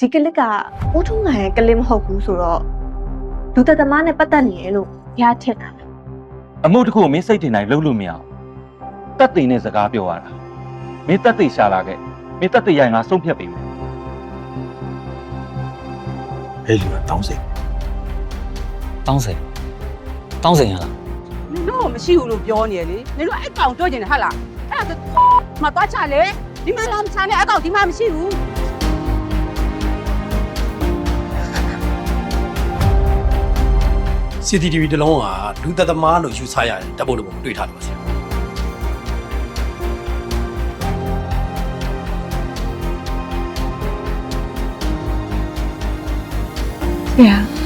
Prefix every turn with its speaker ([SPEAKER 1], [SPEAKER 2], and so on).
[SPEAKER 1] ဒီကလစ်ကဦးထုံးငါရဲ့ကလစ်မဟုတ်ဘူးဆိုတော့လူသက်သမားနဲ့ပတ်သက်နေရလို့ဘုရားထင်တာ
[SPEAKER 2] အမှုတစ်ခုကိုမင်းစိတ်ထင်တိုင်းလုပ်လို့မရအောင်တက်သိနဲ့စကားပြောရတာမင်းတက်သိရှာလာခဲ့မင်းတက်သိရိုင်ငါဆုံးဖြတ်ပေးမယ်
[SPEAKER 3] အဲ့လူကတောင်းစိတ်
[SPEAKER 4] တောင်းစိန်တောင်းစိန်ရလား
[SPEAKER 5] နင်တို့မရှိဘူးလို့ပြောနေရလေနင်တို့အဲ့ကောင်တွေ့ကျင်တယ်ဟာလားအဲ့ဒါဆိုမသွားချလေဒီမှာလာမချနဲ့အဲ့ကောင်ဒီမှာမရှိဘူး
[SPEAKER 3] စီတီတီဗီတစ်လုံးကလူသက်သမားလို့ယူဆရတယ်ဓာတ်ပုံတစ်ပုံတွေ့ထားတယ်ပါဆရာ
[SPEAKER 1] ဘုရား